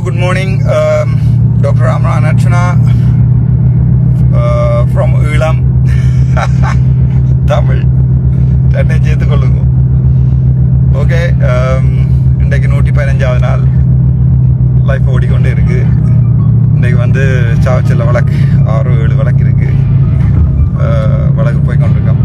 good morning. Um, Dr. Amran Archana uh, from Ulam. Tamil தன்னை சேர்த்து கொள்ளுங்க ஓகே இன்றைக்கு நூற்றி பதினஞ்சாவது நாள் லைஃப் ஓடிக்கொண்டே இருக்கு இன்றைக்கு வந்து சாவச்சில் வழக்கு ஆறு ஏழு வழக்கு இருக்கு வழக்கு போய் கொண்டிருக்கோம்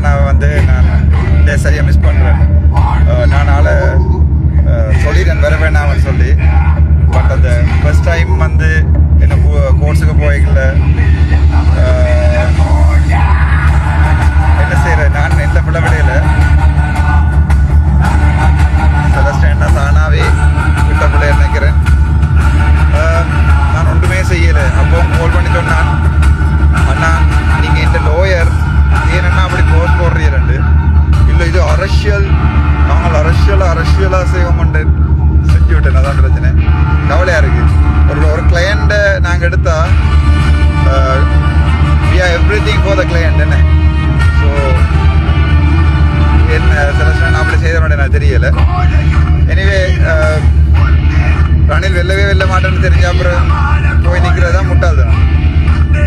அண்ணாவை வந்து நான் இந்த சரியாக மிஸ் பண்ணுறேன் நான் ஆளை சொல்லிடுறேன் வர வேணாம்னு சொல்லி. பட் அந்த ஃபஸ்ட் டைம் வந்து என்ன கோர்ஸுக்கு போய்க்கல. ஃபார் த கிளையண்ட் என்ன? ஸோ என்ன சில நான் அப்படி செய்த மாட்டேன் நான் தெரியலை. எனிவே ரணில் வெல்லவே வெல்ல மாட்டேன்னு தெரிஞ்ச அப்புறம் போய் நிற்கிறது தான் முட்டாள்தான்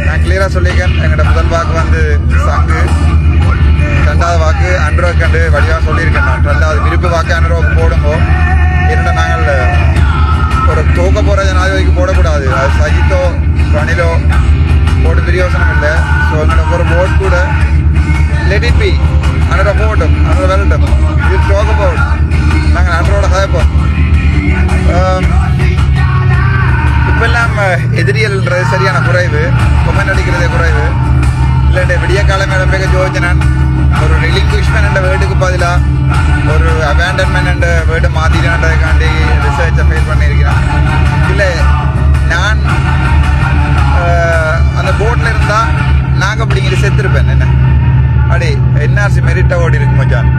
நான் கிளியராக சொல்லியிருக்கேன். எங்களோட முதல் வாக்கு வந்து சங்கு. இடம்பெக ஒரு ரிலிங்குவிஷ்மெண்ட் என்ற வேர்டுக்கு பதிலாக ஒரு அபேண்டன்மெண்ட் என்ற வேர்டு மாற்றினான்றதுக்காண்டி ரிசர்ச்சை ஃபெயில் பண்ணியிருக்கிறான் இல்லை நான் அந்த போட்டில் இருந்தால் நாங்கள் அப்படிங்கிற செத்துருப்பேன் என்ன அடி என்ஆர்சி மெரிட் அவார்டு இருக்கு மச்சான்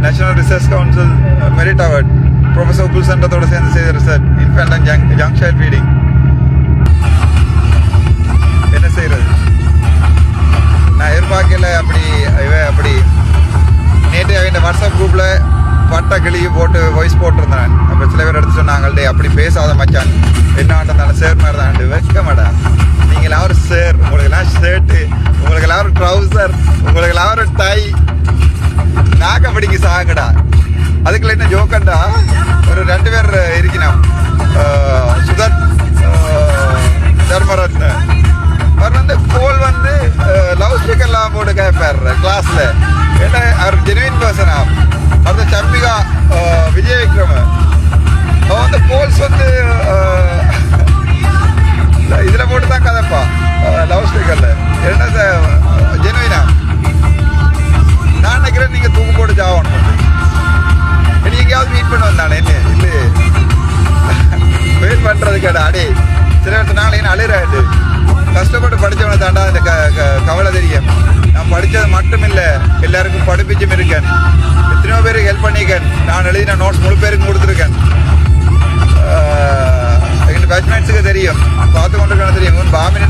national research council merit award professor Upul சென்டத்தோட சேர்ந்து செய்த research infant and junk junk child feeding எதிர்பார்க்கல அப்படி இவன் அப்படி. நேற்று அவன் வாட்ஸ்அப் குரூப்பில் பட்டை கிளியும் போட்டு வாய்ஸ் போட்டிருந்தேன். அப்போ சில பேர் எடுத்து சொன்னாங்கள்டே அப்படி பேசாத மச்சான். என்ன ஆண்டாலும் சேர் மாதிரி தான். வைக்க மாட்டேன் நீங்கள் எல்லாரும் சேர் உங்களுக்கு எல்லாம் ஷர்ட்டு உங்களுக்கு எல்லாரும் ட்ரௌசர் உங்களுக்கு ஒரு டை நாக்க பிடிங்க சாங்கடா அதுக்குள்ள என்ன ஜோக்கண்டா ஒரு ரெண்டு பேர் இருக்கணும் சுதர் சுதத் தர்மரத்ன அடே சில இடத்துல நாளே அழுறாரு கஷ்டப்பட்டு படித்தவனை தாண்டா அந்த க- க- கவலை தெரியும். நான் படிச்சது மட்டும் இல்லை எல்லாருக்கும் படிப்பிச்சும் இருக்கேன். எத்தனையோ பேருக்கு ஹெல்ப் பண்ணியிருக்கேன். நான் எழுதின நோட்ஸ் முழு பேருக்கும் கொடுத்துருக்கேன். எங்கள் எங்க பேட்ச்மேட்ஸுக்கு தெரியும். பார்த்து கொண்டு தெரியும். உன் பாமினி